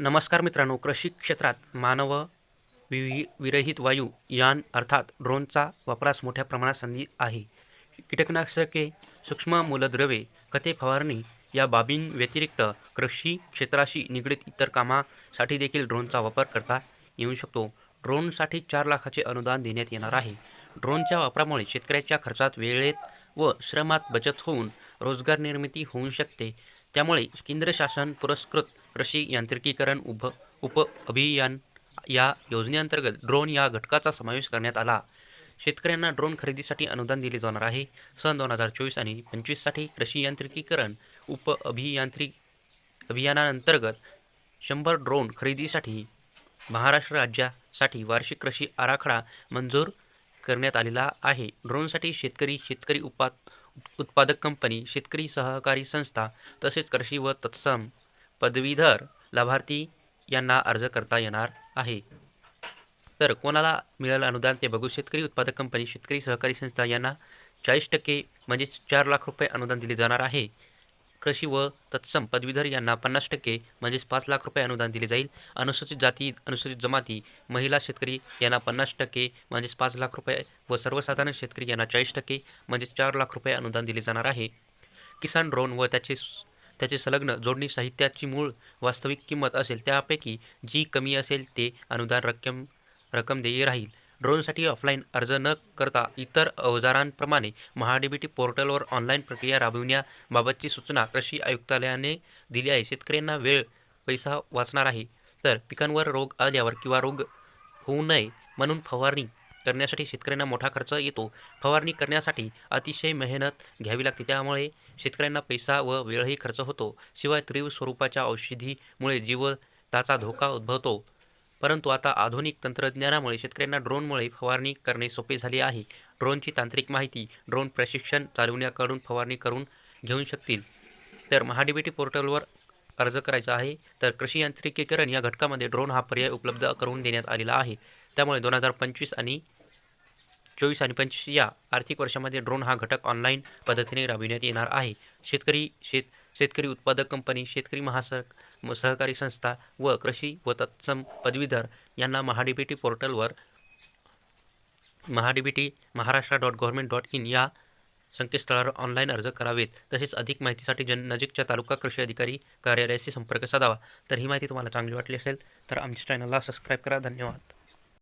नमस्कार मित्रांनो कृषी क्षेत्रात मानव विवि विरहित वायू यान अर्थात ड्रोनचा वापरास मोठ्या प्रमाणात संधी आहे. कीटकनाशके सूक्ष्म मूलद्रव्ये खते फवारणी या बाबींव्यतिरिक्त कृषी क्षेत्राशी निगडीत इतर कामासाठी देखील ड्रोनचा वापर करता येऊ शकतो. ड्रोनसाठी चार लाखाचे अनुदान देण्यात येणार आहे. ड्रोनच्या वापरामुळे शेतकऱ्याच्या खर्चात वेळेत व श्रमात बचत होऊन रोजगार निर्मिती होऊ शकते. त्यामुळे केंद्र शासन पुरस्कृत कृषी यांत्रिकीकरण उभ उप अभियान या योजनेअंतर्गत ड्रोन या घटकाचा समावेश करण्यात आला. शेतकऱ्यांना ड्रोन खरेदीसाठी अनुदान दिले जाणार आहे. सन दोन हजार चोवीस आणि पंचवीससाठी कृषी यांत्रिकीकरण उप अभियांत्रिक अभियानांतर्गत शंभर ड्रोन खरेदीसाठी महाराष्ट्र राज्यासाठी वार्षिक कृषी आराखडा मंजूर करण्यात आलेला आहे. ड्रोनसाठी शेतकरी शेतकरी उपा उत्पादक कंपनी शेतकरी सहकारी संस्था तसेच कृषी व तत्सम पदवीधर लाभार्थी यांना अर्ज करता येणार आहे. तर कोणाला मिळेल अनुदान ते बघू. शेतकरी उत्पादक कंपनी शेतकरी सहकारी संस्था यांना चाळीस टक्के म्हणजेच चार लाख रुपये अनुदान दिले जाणार आहे. कृषी व तत्सम पदवीधर यांना पन्नास टक्के म्हणजेच पाच लाख रुपये अनुदान दिले जाईल. अनुसूचित जाती अनुसूचित जमाती महिला शेतकरी यांना पन्नास टक्के म्हणजेच पाच लाख रुपये व सर्वसाधारण शेतकरी यांना चाळीस टक्के म्हणजेच चार लाख रुपये अनुदान दिले जाणार आहे. किसान ड्रोन व त्याचे त्याचे संलग्न जोडणी साहित्याची मूळ वास्तविक किंमत असेल त्यापैकी जी कमी असेल ते अनुदान रक्कम रक्कम देय राहील. ड्रोनसाठी ऑफलाईन अर्ज न करता इतर अवजारांप्रमाणे महाडीबीटी पोर्टलवर ऑनलाईन प्रक्रिया राबविण्याबाबतची सूचना कृषी आयुक्तालयाने दिली आहे. शेतकऱ्यांना वेळ पैसा वाचणार आहे तर पिकांवर रोग आल्यावर किंवा रोग होऊ नये म्हणून फवारणी करण्यासाठी शेतकऱ्यांना मोठा खर्च येतो. फवारणी करण्यासाठी अतिशय मेहनत घ्यावी लागते त्यामुळे शेतकऱ्यांना पैसा व वेळही खर्च होतो. शिवाय तीव्र स्वरूपाच्या औषधीमुळे जीवताचा धोका उद्भवतो. परंतु आता आधुनिक तंत्रज्ञानामुळे शेतकऱ्यांना ड्रोनमुळे फवारणी करणे सोपे झाले आहे. ड्रोनची तांत्रिक माहिती ड्रोन प्रशिक्षण चालवण्याकडून फवारणी करून घेऊ शकतील. तर महाडीबीटी पोर्टलवर अर्ज करायचा आहे. तर कृषी यांत्रिकीकरण या घटकामध्ये ड्रोन हा पर्याय उपलब्ध करून देण्यात आलेला आहे. त्यामुळे दोन हजार पंचवीस आणि चोवीस आणि पंचवीस या आर्थिक वर्षामध्ये ड्रोन हा घटक ऑनलाईन पद्धतीने राबविण्यात येणार आहे. शेतकरी शेत शेतकरी उत्पादक कंपनी शेतकरी महासह सहकारी संस्था व कृषी व तत्सम पदवीधर यांना महाडीबीटी पोर्टलवर MahaDBT Maharashtra dot government dot in या संकेतस्थळावर ऑनलाईन अर्ज करावेत. तसेच अधिक माहितीसाठी जन नजीकच्या तालुका कृषी अधिकारी कार्यालयाशी संपर्क साधावा. तर ही माहिती तुम्हाला चांगली वाटली असेल तर आमच्या चॅनलला सबस्क्राईब करा. धन्यवाद.